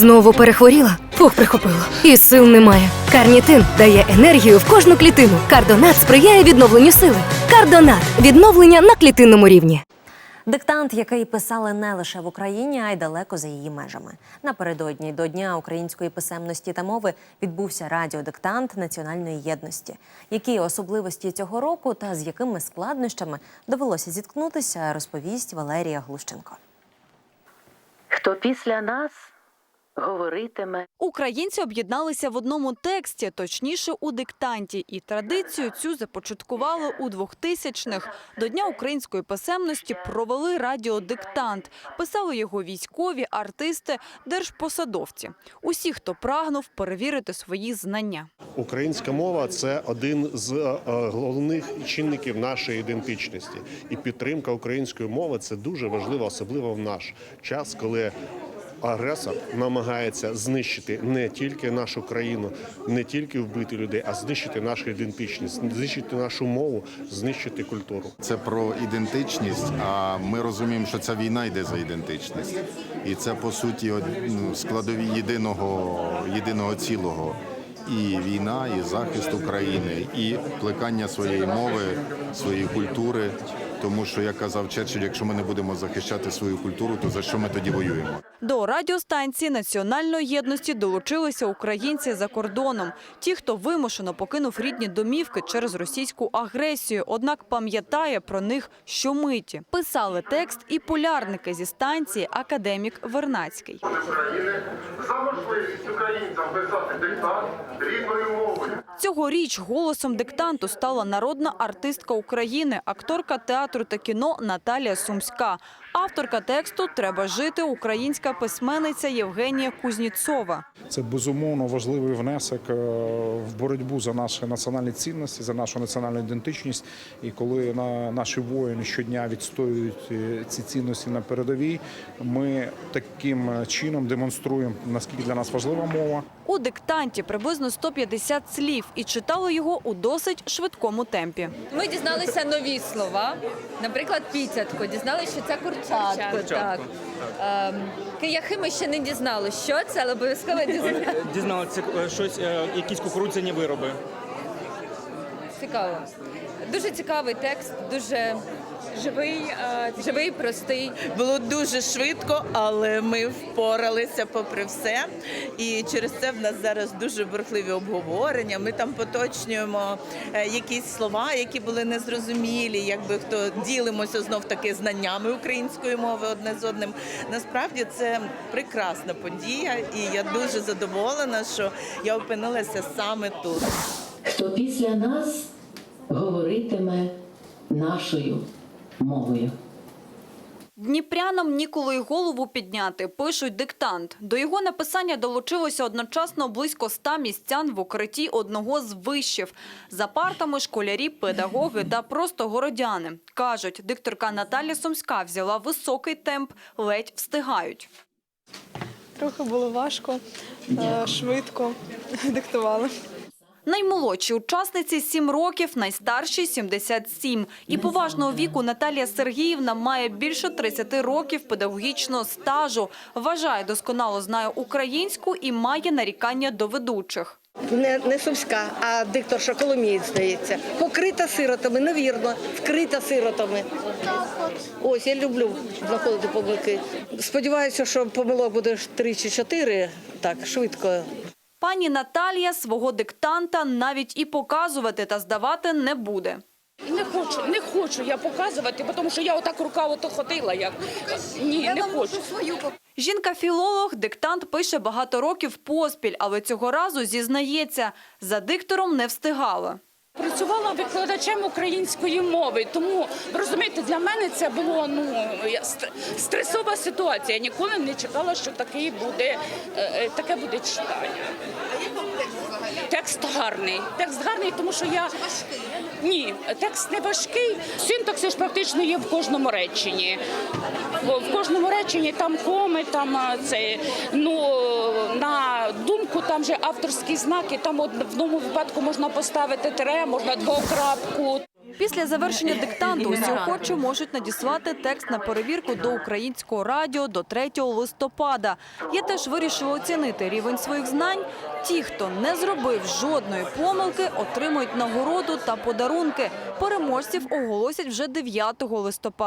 Знову перехворіла? Фух, прихопило. І сил немає. Карнітин дає енергію в кожну клітину. Кардонат сприяє відновленню сили. Кардонат відновлення на клітинному рівні. Диктант, який писали не лише в Україні, а й далеко за її межами. Напередодні до Дня української писемності та мови відбувся радіодиктант національної єдності. Які особливості цього року та з якими складнощами довелося зіткнутися, розповість Валерія Глущенко. Хто після нас говоритиме Українці об'єдналися в одному тексті, точніше у диктанті, і традицію цю започаткували у 2000-х. До Дня української писемності провели радіодиктант. Писали його військові, артисти, держпосадовці. Усі, хто прагнув перевірити свої знання. Українська мова це один з е, головних чинників нашої ідентичності, і підтримка української мови це дуже важливо, особливо в наш час, коли агресор намагається знищити не тільки нашу країну, не тільки вбити людей, а знищити нашу ідентичність, знищити нашу мову, знищити культуру. Це про ідентичність. А ми розуміємо, що ця війна йде за ідентичність, і це по суті ну, складові єдиного, єдиного цілого. І війна, і захист України, і плекання своєї мови, своєї культури. Тому що як казав Черчилль, якщо ми не будемо захищати свою культуру, то за що ми тоді воюємо? До радіостанції національної єдності долучилися українці за кордоном. Ті, хто вимушено покинув рідні домівки через російську агресію, однак пам'ятає про них щомиті. Писали текст і полярники зі станції академік Вернацький. України за можливість українцям писати диктант рідною мовою. Цьогоріч голосом диктанту стала народна артистка України, акторка театру та кіно Наталія Сумська. Авторка тексту Треба жити українська письменниця Євгенія Кузніцова. Це безумовно важливий внесок е, в боротьбу за наші національні цінності, за нашу національну ідентичність. І коли на наші воїни щодня відстоюють е, ці цінності на передовій, ми таким чином демонструємо наскільки для нас важлива мова. У диктанті приблизно 150 слів і читали його у досить швидкому темпі. Ми дізналися нові слова. Наприклад, піцятко. Дізналися, що це курчатко. Так. Ем, Кияхи ми ще не дізнали, що це, але обов'язково дізналися. Дізналися е, щось, е, якісь кукурудзяні вироби. Цікаво. Дуже цікавий текст, дуже живий, живий, простий. Було дуже швидко, але ми впоралися попри все. І через це в нас зараз дуже бурхливі обговорення. Ми там поточнюємо е, якісь слова, які були незрозумілі, якби хто ділимося знов таки знаннями української мови одне з одним. Насправді це прекрасна подія, і я дуже задоволена, що я опинилася саме тут. хто після нас говоритиме нашою мовою. Дніпрянам ніколи й голову підняти, пишуть диктант. До його написання долучилося одночасно близько ста містян в укритті одного з вишів. За партами школярі, педагоги та просто городяни. Кажуть, дикторка Наталя Сумська взяла високий темп, ледь встигають. Трохи було важко, е, швидко диктували. Наймолодшій учасниці 7 років, найстаршій – 77. І поважного віку Наталія Сергіївна має більше 30 років педагогічного стажу. Вважає, досконало знає українську і має нарікання до ведучих. Не, не Сумська, а дикторша Коломієць, здається. Покрита сиротами, невірно, вкрита сиротами. Ось, я люблю знаходити помилки. Сподіваюся, що помилок буде ж три чи чотири, так, швидко. Пані Наталія свого диктанта навіть і показувати та здавати не буде. Не хочу, не хочу я показувати, тому що я отак рука ото ходила. Як ні, не хочу. Жінка-філолог диктант пише багато років поспіль, але цього разу зізнається, за диктором не встигала. Працювала викладачем української мови, тому розумієте, для мене це було ну я- стресова ситуація. Я ніколи не чекала, що такий буде е, е, таке буде читання. Текст гарний. Текст гарний, тому що я ні, текст не важкий. Синтаксис практично є в кожному реченні. В кожному реченні там коми, там це ну на думку, там же авторські знаки. Там в одному випадку можна поставити тире, можна двокрапку. Після завершення диктанту усі охочі можуть надіслати текст на перевірку до українського радіо до 3 листопада. Я теж вирішила оцінити рівень своїх знань. Ті, хто не зробив жодної помилки, отримують нагороду та подарунки. Переможців оголосять вже 9 листопада.